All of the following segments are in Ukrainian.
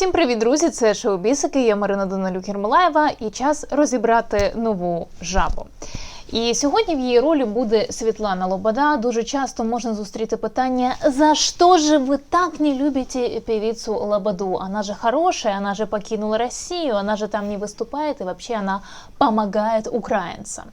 Всім привіт, друзі! Це шоу Бісики. Я Марина Данилюк Єрмолаєва і час розібрати нову жабу. І сьогодні в її ролі буде Світлана Лобода. Дуже часто можна зустріти питання: за що же ви так не любите певицу Лободу? Вона же хорошая, вона же покинула Росію, вона же там не виступає, і взагалі вона допомагає українцям.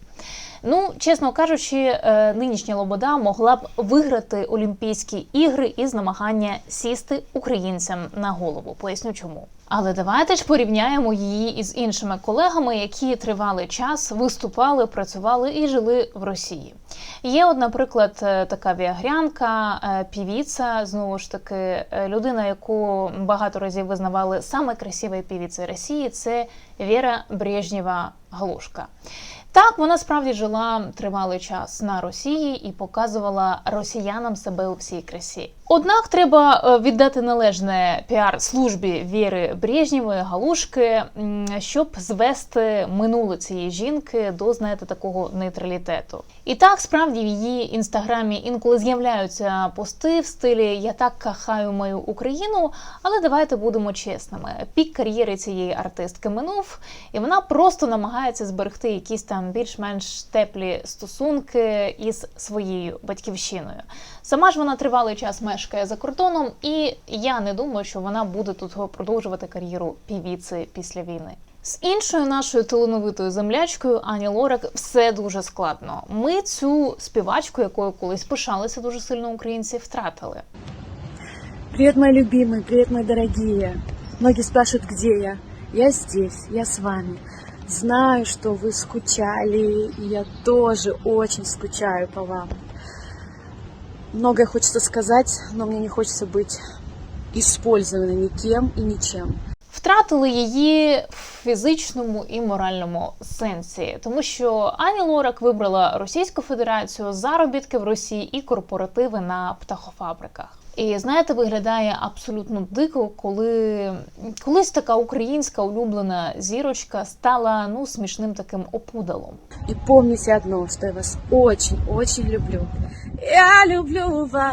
Ну, чесно кажучи, е, нинішня Лобода могла б виграти Олімпійські ігри із намагання сісти українцям на голову. Поясню чому. Але давайте ж порівняємо її із іншими колегами, які тривалий час виступали, працювали і жили в Росії. Є, от, наприклад, е, така віагрянка, е, півіця, знову ж таки, е, людина, яку багато разів визнавали саме красивою півіцею Росії, це Віра Брежнєва Галушка. Так, вона справді жила тривалий час на Росії і показувала росіянам себе у всій красі. Однак треба е, віддати належне піар службі Віри Брежнєвої Галушки, щоб звести минуле цієї жінки до знаєте такого нейтралітету. І так справді в її інстаграмі інколи з'являються пости в стилі Я так кахаю мою Україну. Але давайте будемо чесними. Пік кар'єри цієї артистки минув, і вона просто намагається зберегти якісь там більш-менш теплі стосунки із своєю батьківщиною. Сама ж вона тривалий час мешкає за кордоном, і я не думаю, що вона буде тут продовжувати кар'єру півіці після війни. З іншою нашою талановитою землячкою Ані Лорак все дуже складно. Ми цю співачку, якою колись пишалися дуже сильно українці, втратили. Привет, мои любимые, привет, мои дорогие. Многие спрашивают, где я. Я здесь, я с вами. Знаю, что вы скучали, и я тоже очень скучаю по вам. Многое хочется сказать, но мне не хочется быть использованной никем и ничем. Втратили її в фізичному і моральному сенсі, тому що Ані Лорак вибрала Російську Федерацію, заробітки в Росії і корпоративи на птахофабриках. І знаєте, виглядає абсолютно дико, коли колись така українська улюблена зірочка стала ну смішним таким опудалом. І помните одно, що я вас очень-очень люблю. Я люблю вас.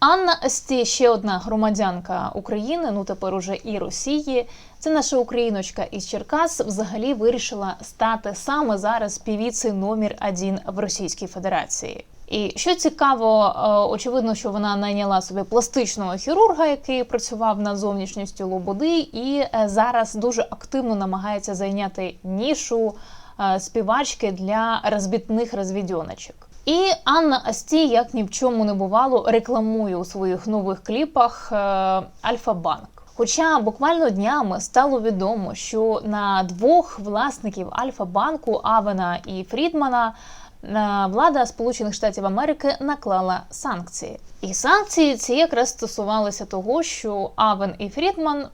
Анна Есті, ще одна громадянка України, ну тепер уже і Росії. Це наша україночка із Черкас. Взагалі вирішила стати саме зараз півіцею номер один в Російській Федерації. І що цікаво, е, очевидно, що вона найняла собі пластичного хірурга, який працював над зовнішністю Лободи, і е, зараз дуже активно намагається зайняти нішу е, співачки для розбітних розвідьоночок. І Анна Асті, як ні в чому не бувало, рекламує у своїх нових кліпах е, Альфа-Банк. Хоча буквально днями стало відомо, що на двох власників Альфа-банку Авена і Фрідмана влада Сполучених Штатів Америки наклала санкції. І санкції ці якраз стосувалися того, що Авен і Фрідман,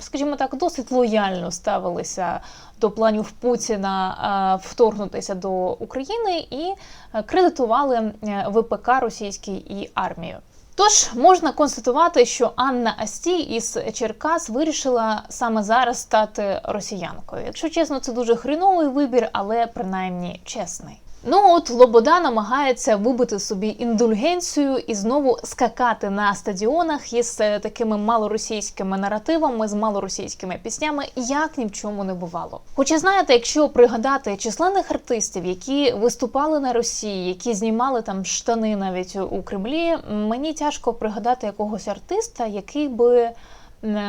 скажімо так, досить лояльно ставилися до планів Путіна е, вторгнутися до України і е, кредитували е, ВПК російський і армію. Тож можна констатувати, що Анна Асті із Черкас вирішила саме зараз стати росіянкою. Якщо чесно, це дуже хреновий вибір, але принаймні чесний. Ну от Лобода намагається вибити собі індульгенцію і знову скакати на стадіонах із е, такими малоросійськими наративами, з малоросійськими піснями, як ні в чому не бувало. Хоча знаєте, якщо пригадати численних артистів, які виступали на Росії, які знімали там штани навіть у Кремлі, мені тяжко пригадати якогось артиста, який би, е,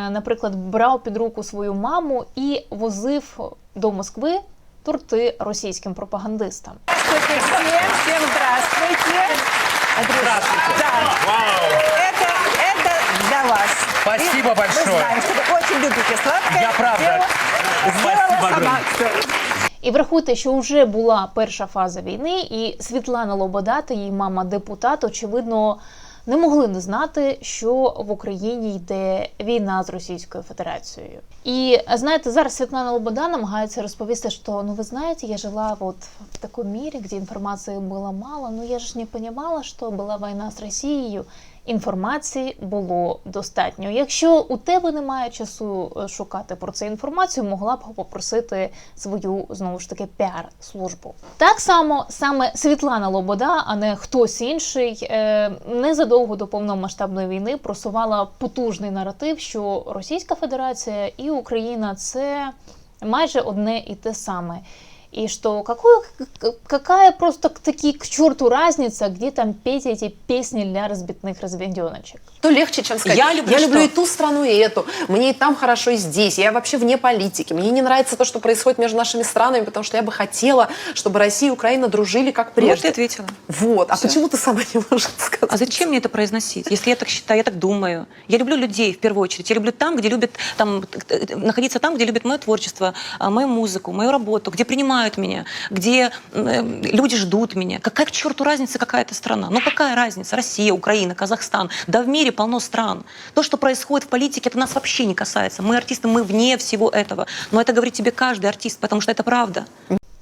наприклад, брав під руку свою маму і возив до Москви торти російським пропагандистам. Здравствуйте всем, всем здравствуйте. Здравствуйте. Да, Вау! это, это для вас. Спасибо И большое. Вы знаете, что вы очень любите сладкое. Я правда. Сделала, Спасибо сделала сама огромное. всё. І врахуйте, що вже була перша фаза війни, і Світлана Лобода та її мама депутат, очевидно, не могли не знати, що в Україні йде війна з Російською Федерацією. І знаєте, зараз Світлана Лобода намагається розповісти, що ну ви знаєте, я жила вот в такому мірі, где інформації було мало, Ну я ж не розуміла, що була війна з Россией, інформації було достатньо. Якщо у тебе немає часу е, шукати про це інформацію, могла б попросити свою знову ж таки піар-службу. Так само саме Світлана Лобода, а не хтось інший, е, незадовго до повномасштабної війни просувала потужний наратив, що Російська Федерація і Україна це майже одне і те саме. И что какую, какая просто к- таки к черту разница, где там петь эти песни для разбитных разведеночек. То легче, чем сказать. Я люблю люблю что? и ту страну, и эту. Мне и там хорошо, и здесь. Я вообще вне политики. Мне не нравится то, что происходит между нашими странами, потому что я бы хотела, чтобы Россия и Украина дружили как Ну, вот прежде. ты ответила. Вот. А Всё. почему ты сама не можешь сказать? А зачем мне это произносить, если я так считаю, я так думаю? Я люблю людей в первую очередь. Я люблю там, где любят там э, находиться там, где любят мое творчество, а, мою музыку, мою работу, где принимают меня, где э, люди ждут меня. Какая к черту разница, какая это страна? Ну какая разница? Россия, Украина, Казахстан. Да в мире полно стран. То, что происходит в политике, это нас вообще не касается. Мы артисты, мы вне всего этого. Но это говорит тебе каждый артист, потому что это правда.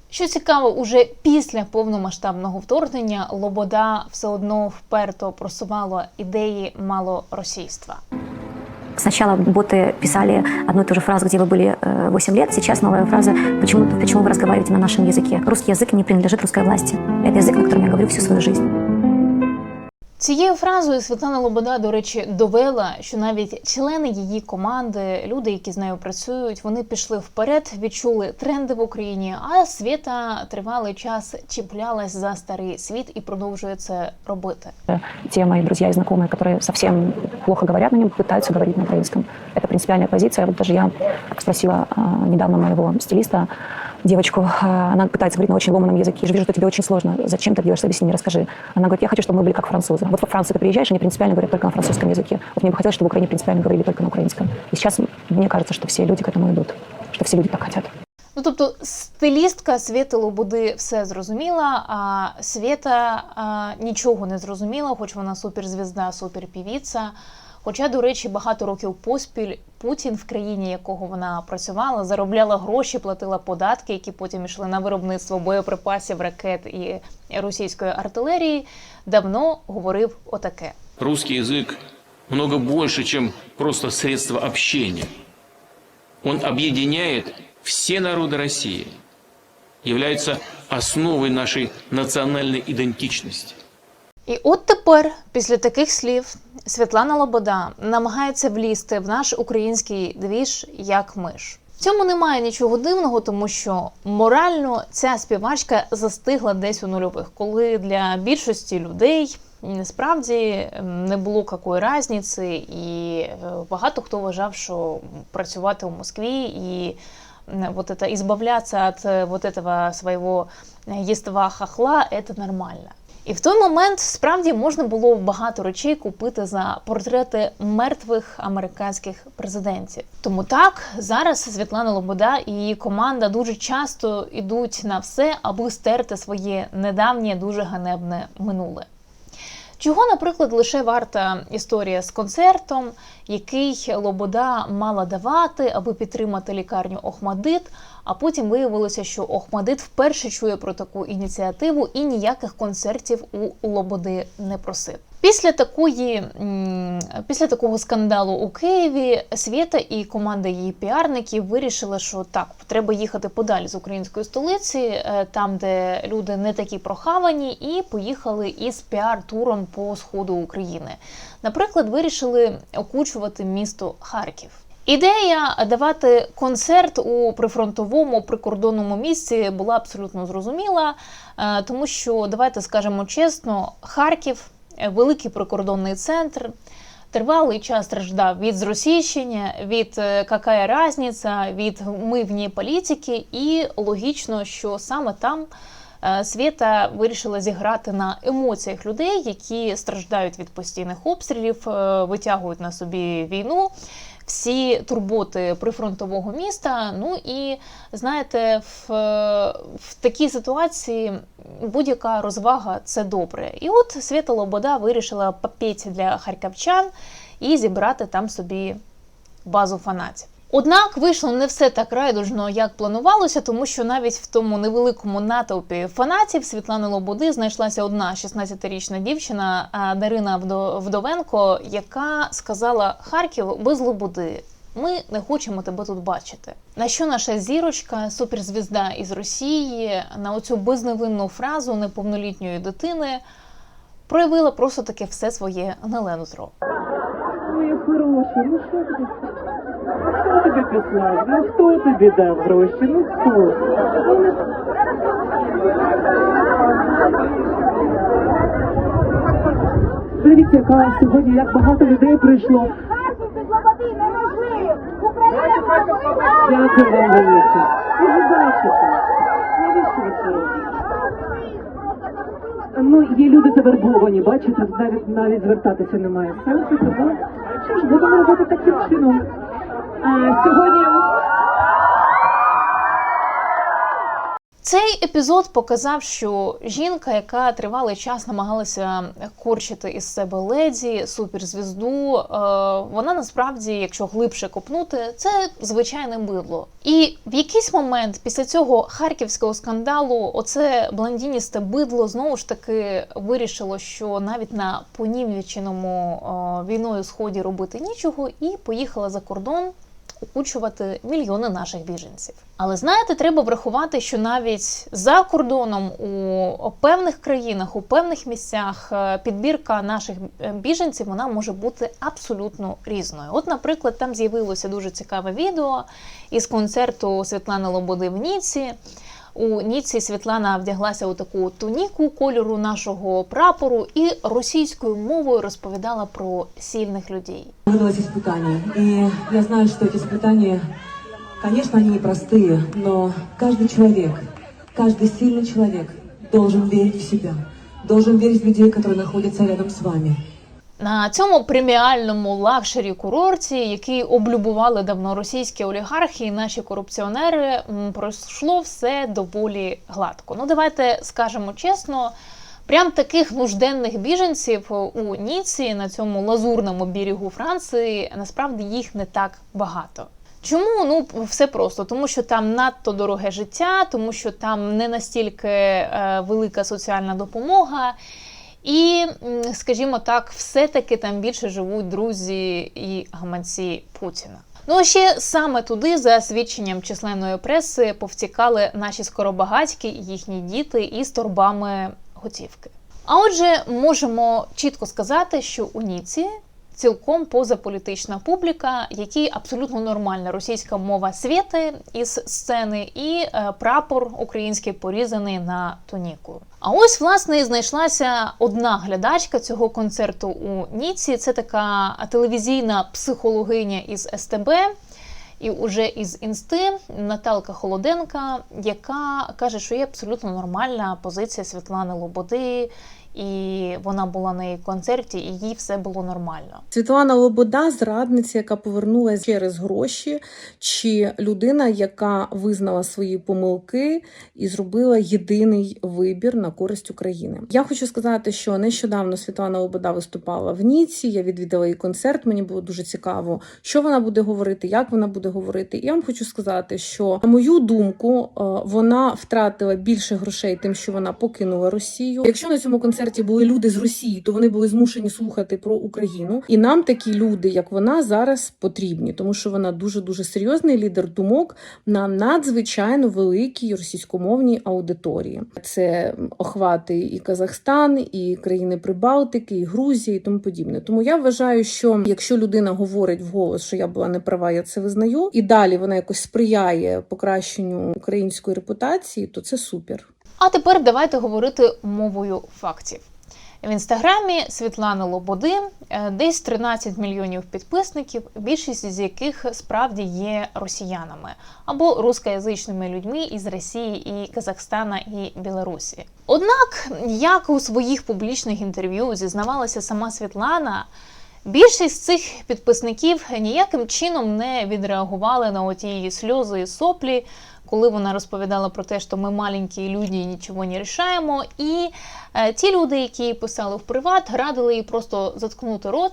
Що цікаво, уже після повномасштабного вторгнення Лобода все одно вперто просувала ідеї малоросійства. Сначала боты писали одну и ту же фразу, где вы были э, 8 лет, сейчас новая фраза почему, почему вы разговариваете на нашем языке. Русский язык не принадлежит русской власти. Это язык, на котором я говорю всю свою жизнь. Цією фразою Світлана Лобода, до речі, довела, що навіть члени її команди, люди, які з нею працюють, вони пішли вперед, відчули тренди в Україні. А Світа тривалий час чіплялась за старий світ і продовжує це робити. Те мои друзья и знакомые, которые совсем плохо говорят на нем, пытаются говорить на украинском. Это принципиальная позиция. Вот даже я спросила а, недавно моего стилиста, девочку, а, она пытается говорить на очень ломаном языке. Я же вижу, что тебе очень сложно. Зачем ты делаешь объяснение? Расскажи. Она говорит, я хочу, чтобы мы были как французы. Вот во Францию ты приезжаешь, они принципиально говорят только на французском языке. Вот мне бы хотелось, чтобы в Украине принципиально говорили только на украинском. И сейчас мне кажется, что все люди к этому идут. Что все люди так хотят. Ну тобто, стилістка Світи Лободи все зрозуміла, а Світа а, нічого не зрозуміла, хоч вона суперзвізда, суперпівіця. Хоча, до речі, багато років поспіль Путін, в країні якого вона працювала, заробляла гроші, платила податки, які потім йшли на виробництво боєприпасів, ракет і російської артилерії, давно говорив отаке. Русский язык много больше, чем просто средство общения. Он объединяет все народы России, является основой нашей национальной идентичности. І от тепер, після таких слів, Світлана Лобода намагається влізти в наш український двіж як миш. В цьому немає нічого дивного, тому що морально ця співачка застигла десь у нульових, коли для більшості людей насправді ем, не було якої різниці, і е, багато хто вважав, що працювати у Москві і м, вот это избавляться от э, вот этого своего э, єства хахла, это нормально. І в той момент справді можна було багато речей купити за портрети мертвих американських президентів. Тому так зараз Світлана Лобода і її команда дуже часто йдуть на все, аби стерти своє недавнє дуже ганебне минуле. Чого, наприклад, лише варта історія з концертом, який Лобода мала давати, аби підтримати лікарню Охмадит, а потім виявилося, що Охмадит вперше чує про таку ініціативу і ніяких концертів у Лободи не просив. Після такої після такого скандалу у Києві Свєта і команда її піарників вирішили, що так, треба їхати подалі з української столиці, е, там, де люди не такі прохавані, і поїхали із піар-туром по сходу України. Наприклад, вирішили окучувати місто Харків. Ідея давати концерт у прифронтовому прикордонному місці була абсолютно зрозуміла, е, тому що давайте скажемо чесно, Харків е, великий прикордонний центр. Тривалий час страждав від зросійщення, від е, какая разниця, від ми вні політики, і логічно, що саме там е, Свєта вирішила зіграти на емоціях людей, які страждають від постійних обстрілів, е, витягують на собі війну. Всі турботи прифронтового міста. Ну і знаєте, в, в такій ситуації будь-яка розвага це добре. І от Свята Лобода вирішила попеть для харківчан і зібрати там собі базу фанатів. Однак вийшло не все так райдужно, як планувалося, тому що навіть в тому невеликому натовпі фанатів Світлани Лободи знайшлася одна 16-річна дівчина Дарина Вдо- Вдовенко, яка сказала Харків без Лободи. Ми не хочемо тебе тут бачити. На що наша зірочка, суперзвізда із Росії, на оцю безневинну фразу неповнолітньої дитини проявила просто таке все своє нелендро. Моя хороша, ну що тобі? Хто тобі післав? Ну хто тобі дав гроші? Ну хто? Дивіться, яка сьогодні, як багато людей прийшло. Дякую вам велике. Ви бачите. Навіщо ви це робите? Ну, є люди завербовані, бачите, навіть навіть звертатися немає сенсу, тому що ж будемо робити таким чином. А, сьогодні Цей епізод показав, що жінка, яка тривалий час намагалася корчити із себе леді, суперзвізду, е, вона насправді, якщо глибше копнути, це звичайне бидло. І в якийсь момент після цього харківського скандалу, оце блондіністе бидло знову ж таки вирішило, що навіть на понівеченому е, війною сході робити нічого, і поїхала за кордон окучувати мільйони наших біженців. Але знаєте, треба врахувати, що навіть за кордоном у певних країнах, у певних місцях е, підбірка наших е, біженців вона може бути абсолютно різною. От, наприклад, там з'явилося дуже цікаве відео із концерту Світлани Лободи в Ніці. У Ніці Світлана вдяглася у таку туніку кольору нашого прапору і російською мовою розповідала про сильних людей. Выдалось испытание. И я знаю, что эти испытания, конечно, они непростые, но каждый человек, каждый сильный человек должен верить в себя, должен верить в людей, которые находятся рядом с вами. На цьому преміальному лакшері курорті, який облюбували давно російські олігархи і наші корупціонери, пройшло все доволі гладко. Ну давайте скажемо чесно. Прям таких нужденних біженців у Ніці на цьому лазурному берегу Франції насправді їх не так багато. Чому? Ну все просто, тому що там надто дороге життя, тому що там не настільки е, велика соціальна допомога. І, скажімо так, все-таки там більше живуть друзі і гаманці Путіна. Ну ще саме туди, за свідченням численної преси, повтікали наші скоробагатьки і їхні діти із торбами готівки. А отже, можемо чітко сказати, що у Ніці цілком позаполітична публіка, якій абсолютно нормальна російська мова світи із сцени, і е, прапор український порізаний на тоніку. А ось власне і знайшлася одна глядачка цього концерту у Ніці. Це така телевізійна психологиня із СТБ. І уже із інсти Наталка Холоденка, яка каже, що є абсолютно нормальна позиція Світлани Лободи, і вона була на її концерті, і їй все було нормально. Світлана Лобода зрадниця, яка повернулася через гроші, чи людина, яка визнала свої помилки і зробила єдиний вибір на користь України. Я хочу сказати, що нещодавно Світлана Лобода виступала в Ніці. Я відвідала її концерт. Мені було дуже цікаво, що вона буде говорити, як вона буде говорити. І я вам хочу сказати, що на мою думку, е, вона втратила більше грошей тим, що вона покинула Росію. Якщо на цьому концерті були люди з Росії, то вони були змушені слухати про Україну. І нам такі люди, як вона, зараз потрібні, тому що вона дуже дуже серйозний лідер думок на надзвичайно великій російськомовній аудиторії. Це охвати і Казахстан, і країни Прибалтики, і Грузія, і тому подібне. Тому я вважаю, що якщо людина говорить вголос, що я була неправа, я це визнаю, і далі вона якось сприяє покращенню української репутації, то це супер. А тепер давайте говорити мовою фактів. В інстаграмі Світлани Лободи е, десь 13 мільйонів підписників, більшість з яких справді є росіянами або рускоязичними людьми із Росії і Казахстана і Білорусі. Однак, як у своїх публічних інтерв'ю зізнавалася сама Світлана, Більшість цих підписників ніяким чином не відреагували на оті сльози і соплі, коли вона розповідала про те, що ми маленькі люди і нічого не рішаємо. І е, ті люди, які їй писали в приват, радили їй просто заткнути рот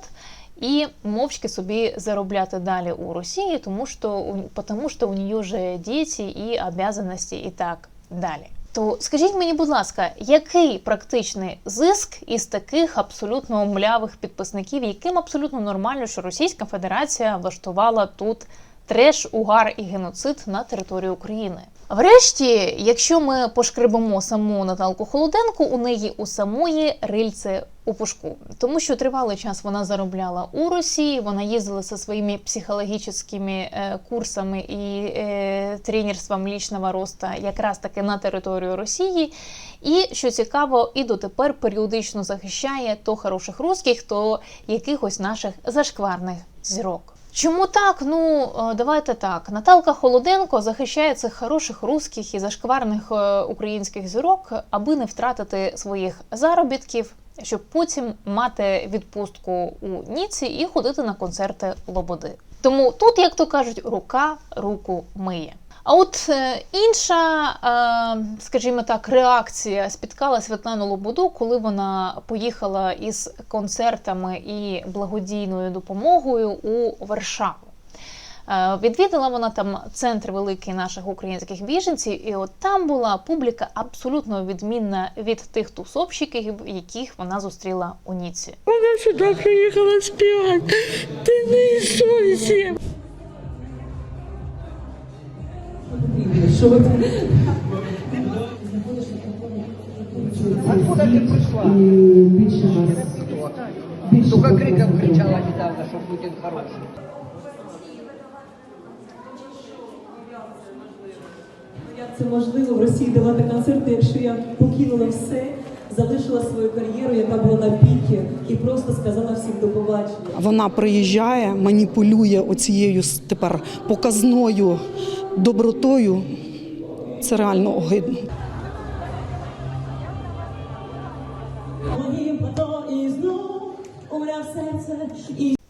і мовчки собі заробляти далі у Росії, тому що, у- тому що у нее же діти і обязанності і так далі. То скажіть мені, будь ласка, який практичний зиск із таких абсолютно млявих підписників, яким абсолютно нормально, що Російська Федерація влаштувала тут треш, угар і геноцид на території України? Врешті, якщо ми пошкребемо саму Наталку Холоденко, у неї у самої рильце у пушку, тому що тривалий час вона заробляла у Росії. Вона їздила зі своїми психологічними е, курсами і е, тренерством лічного росту якраз таки на територію Росії. І що цікаво, і дотепер періодично захищає то хороших русських, то якихось наших зашкварних зірок. Чому так? Ну е, давайте так. Наталка Холоденко захищає цих хороших русських і зашкварних е, українських зірок, аби не втратити своїх заробітків, щоб потім мати відпустку у Ніці і ходити на концерти Лободи. Тому тут, як то кажуть, рука руку миє. А от е, інша, е, скажімо так, реакція спіткала Світлану Лободу, коли вона поїхала із концертами і благодійною допомогою у Варшаву. Е, Відвідала вона там центр великий наших українських біженців, і от там була публіка абсолютно відмінна від тих тусовщиків, яких вона зустріла у Ніці. Вона сюди приїхала співати. Ти не Ісусі. Що ви Откуда ти прийшла? більше вас більше Только криком кричала недавно, що Путін хороший. Як це можливо в Росії давати концерти, якщо я покинула все, залишила свою кар'єру, яка була на пікі, і просто сказала всім до побачення. Вона приїжджає, маніпулює оцією тепер показною добротою. Це реально огидно.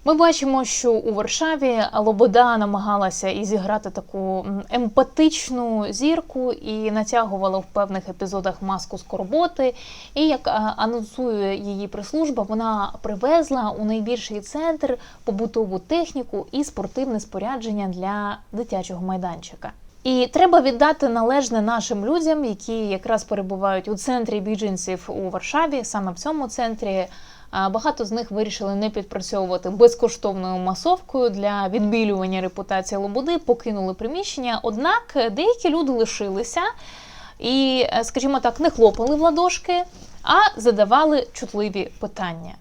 Ми бачимо, що у Варшаві Лобода намагалася і зіграти таку емпатичну зірку і натягувала в певних епізодах маску скорботи. І як анонсує її прес-служба, вона привезла у найбільший центр побутову техніку і спортивне спорядження для дитячого майданчика. І треба віддати належне нашим людям, які якраз перебувають у центрі біженців у Варшаві, саме в цьому центрі. Багато з них вирішили не підпрацьовувати безкоштовною масовкою для відбілювання репутації Лободи, покинули приміщення. Однак деякі люди лишилися і, е, скажімо так, не хлопали в ладошки, а задавали чутливі питання.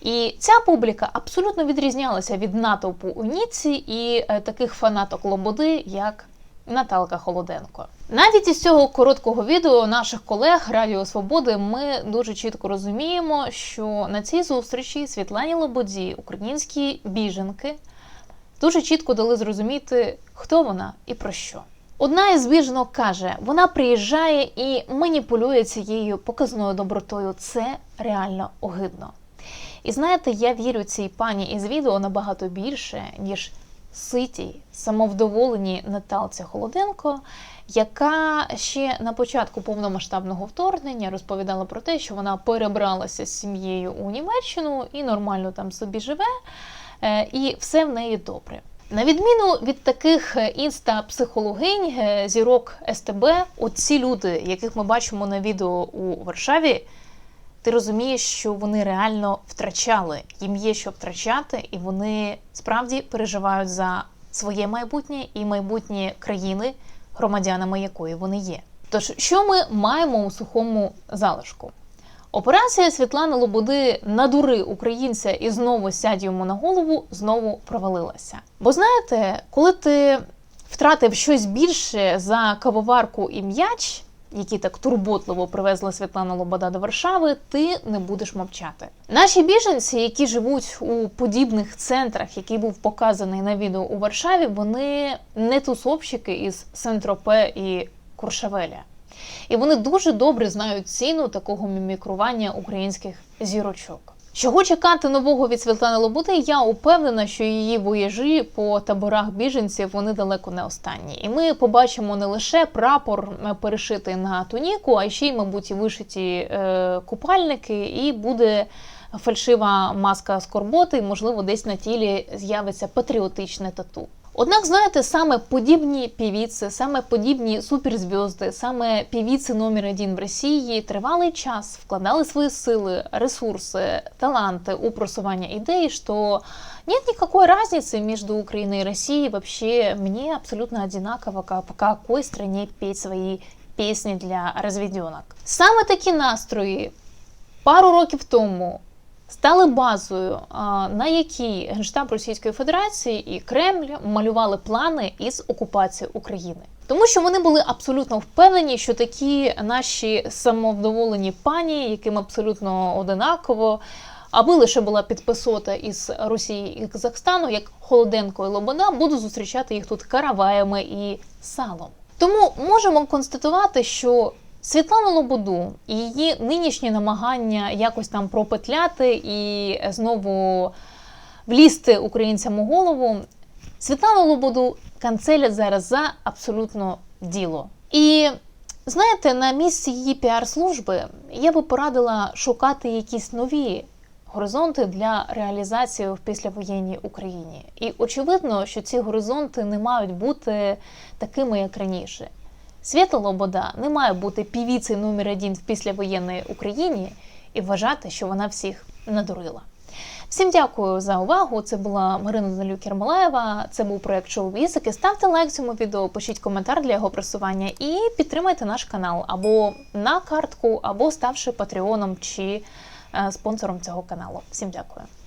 І ця публіка абсолютно відрізнялася від натовпу у Ніці і е, таких фанаток Лободи, як Наталка Холоденко. Навіть із цього короткого відео наших колег Радіо Свободи ми дуже чітко розуміємо, що на цій зустрічі Світлані Лободі, українські біженки, дуже чітко дали зрозуміти, хто вона і про що. Одна із біженок каже, вона приїжджає і маніпулює цією показною добротою. Це реально огидно. І знаєте, я вірю цій пані із відео набагато більше, ніж ситій, самовдоволеній Наталці Холоденко, яка ще на початку повномасштабного вторгнення розповідала про те, що вона перебралася з сім'єю у Німеччину і нормально там собі живе, е, і все в неї добре. На відміну від таких інста-психологинь, е, зірок СТБ, от ці люди, яких ми бачимо на відео у Варшаві, ти розумієш, що вони реально втрачали, їм є що втрачати, і вони справді переживають за своє майбутнє і майбутнє країни, громадянами якої вони є. Тож, що ми маємо у сухому залишку? Операція Світлани Лободи надури українця і знову сядь йому на голову знову провалилася. Бо знаєте, коли ти втратив щось більше за кавоварку і м'яч, які так турботливо привезла Світлана Лобода до Варшави, ти не будеш мовчати. Наші біженці, які живуть у подібних центрах, який був показаний на відео у Варшаві, вони не тусовщики із Сентропе і Куршавеля. І вони дуже добре знають ціну такого мімікрування українських зірочок. Чого чекати нового від Світлани Лобути? я упевнена, що її вояжі по таборах біженців вони далеко не останні. І ми побачимо не лише прапор перешити перешитий на туніку, а ще й, мабуть, вишиті е, купальники, і буде фальшива маска скорботи, і, можливо, десь на тілі з'явиться патріотичне тату. Однак, знаєте, саме подібні півіці, саме подібні суперзв'язки, саме півіці номер один в Росії тривалий час вкладали свої сили, ресурси, таланти у просування ідеї, що нет никакой разницы между Украиной и Россией. Вообще, мне абсолютно одинаково, ка- по какой стране петь свои пісні для розвідьонок. Саме такі настрої пару років тому стали базою, на якій Генштаб Російської Федерації і Кремль малювали плани із окупації України. Тому що вони були абсолютно впевнені, що такі наші самовдоволені пані, яким абсолютно одинаково, аби лише була підписота із Росії і Казахстану, як Холоденко і Лобода, будуть зустрічати їх тут караваями і салом. Тому можемо констатувати, що Світлану Лободу і її нинішні намагання якось там пропетляти і знову влізти українцям у голову. Світлану Лободу канцелять зараз за абсолютно діло. І знаєте, на місці її піар-служби я би порадила шукати якісь нові горизонти для реалізації в післявоєнній Україні. І очевидно, що ці горизонти не мають бути такими, як раніше. Свята Лобода не має бути півіцею номер один в післявоєнній Україні і вважати, що вона всіх надурила. Всім дякую за увагу. Це була Марина Данилюк Ермолаєва. Це був проект Шоу Вісики. Ставте лайк цьому відео, пишіть коментар для його просування і підтримайте наш канал або на картку, або ставши патреоном чи е, спонсором цього каналу. Всім дякую.